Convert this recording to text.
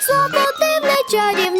Свободи в нечаді